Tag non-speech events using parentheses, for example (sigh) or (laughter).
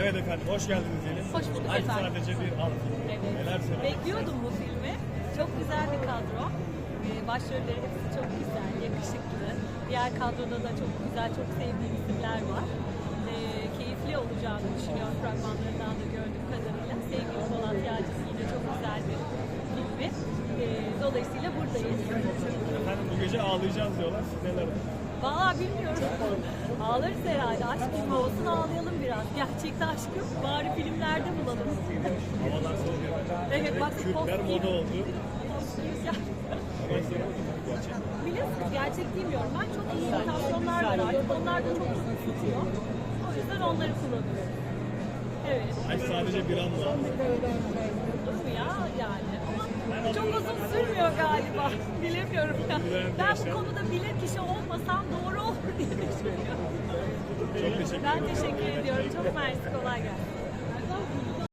Evet efendim, hoş geldiniz diyelim. Hoş bulduk Ay efendim. sadece bir filmi. Evet. Neler söylemek Bekliyordum bu filmi. Çok güzel bir kadro. Ee, Başrolleri hepsi çok güzel, yakışıklı. Diğer kadroda da çok güzel, çok sevdiğim isimler var. Ee, keyifli olacağını düşünüyorum fragmanlarından da gördüğüm kadarıyla. Sevgili Polat Yağcısı yine çok güzel bir filmi. Ee, dolayısıyla buradayız. Efendim bu gece ağlayacağız diyorlar. Siz neler? Valla bilmiyorum. (laughs) Ağlarız herhalde. Aşk filmi olsun ağlayalım Gerçekte aşkı bari filmlerde bulalım. Havalar soğuk. Evet, bak, Kürtler moda oldu. Biliyorsunuz gerçek bilmiyorum. Ben çok iyi imitasyonlar var. Onlar da çok uzun tutuyor. O yüzden onları kullanıyorum. Evet. Ay sadece bir an var. Olur mu ya yani? Ama çok uzun sürmüyor galiba. (laughs) Bilemiyorum ya. Ben bu konuda bilir kişi olmasam doğru teşekkür teşekkür ediyorum. Çok mersi. Kolay gelsin.